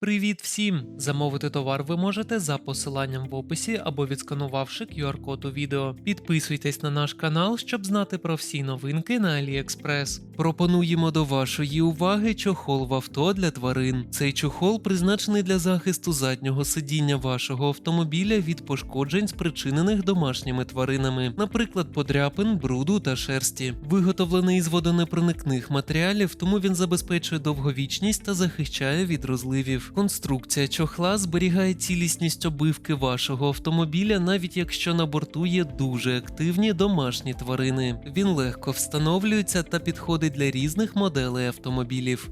Привіт всім! Замовити товар ви можете за посиланням в описі або відсканувавши QR-код у відео. Підписуйтесь на наш канал, щоб знати про всі новинки на AliExpress. Пропонуємо до вашої уваги чохол в авто для тварин. Цей чохол призначений для захисту заднього сидіння вашого автомобіля від пошкоджень, спричинених домашніми тваринами, наприклад, подряпин, бруду та шерсті. Виготовлений із водонепроникних матеріалів, тому він забезпечує довговічність та захищає від розливів. Конструкція чохла зберігає цілісність обивки вашого автомобіля, навіть якщо на борту є дуже активні домашні тварини. Він легко встановлюється та підходить для різних моделей автомобілів.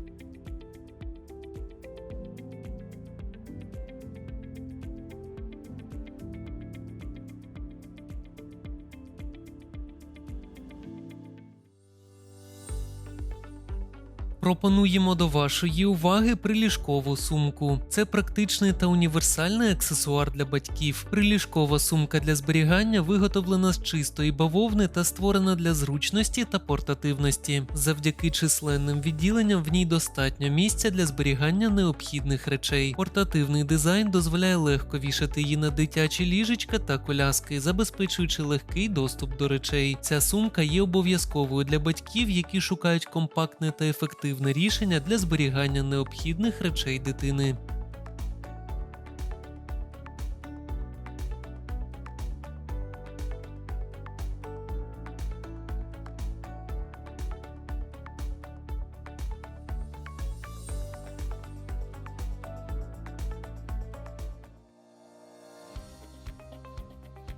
Пропонуємо до вашої уваги приліжкову сумку. Це практичний та універсальний аксесуар для батьків. Приліжкова сумка для зберігання виготовлена з чистої бавовни та створена для зручності та портативності. Завдяки численним відділенням в ній достатньо місця для зберігання необхідних речей. Портативний дизайн дозволяє легко вішати її на дитячі ліжечка та коляски, забезпечуючи легкий доступ до речей. Ця сумка є обов'язковою для батьків, які шукають компактне та ефективне рішення для зберігання необхідних речей дитини.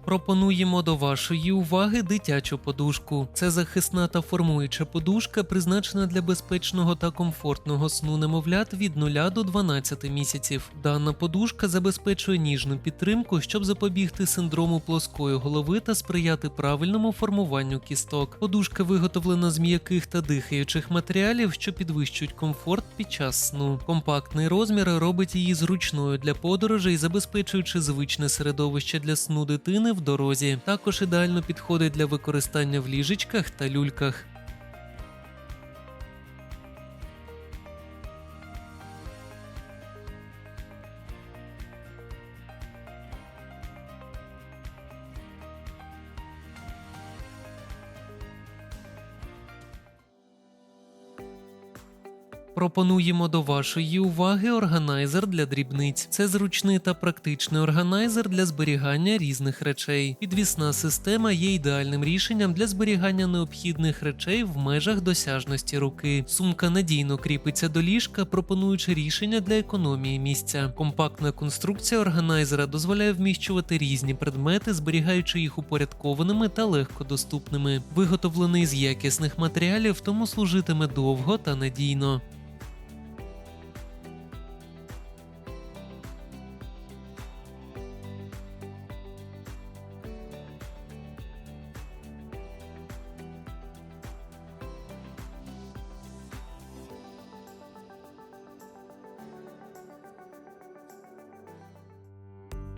Пропонуємо до вашої уваги дитячу подушку. Це захисна та формуюча подушка, призначена для безпечного та комфортного сну немовлят від 0 до 12 місяців. Дана подушка забезпечує ніжну підтримку, щоб запобігти синдрому плоскої голови та сприяти правильному формуванню кісток. Подушка виготовлена з м'яких та дихаючих матеріалів, що підвищують комфорт під час сну. Компактний розмір робить її зручною для подорожей, забезпечуючи звичне середовище для сну дитини в дорозі. Також ідеально підходить для використання в ліжечках та люльках. Пропонуємо до вашої уваги органайзер для дрібниць. Це зручний та практичний органайзер для зберігання різних речей. Підвісна система є ідеальним рішенням для зберігання необхідних речей в межах досяжності руки. Сумка надійно кріпиться до ліжка, пропонуючи рішення для економії місця. Компактна конструкція органайзера дозволяє вміщувати різні предмети, зберігаючи їх упорядкованими та легкодоступними. Виготовлений з якісних матеріалів, тому служитиме довго та надійно.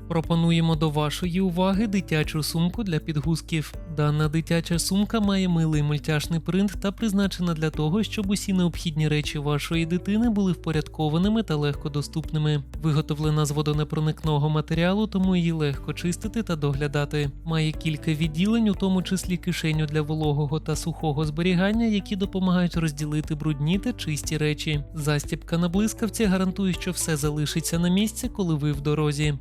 Пропонуємо до вашої уваги дитячу сумку для підгузків. Дана дитяча сумка має милий мультяшний принт та призначена для того, щоб усі необхідні речі вашої дитини були впорядкованими та легкодоступними. Виготовлена з водонепроникного матеріалу, тому її легко чистити та доглядати. Має кілька відділень, у тому числі кишеню для вологого та сухого зберігання, які допомагають розділити брудні та чисті речі. Застібка на блискавці гарантує, що все залишиться на місці, коли ви в дорозі.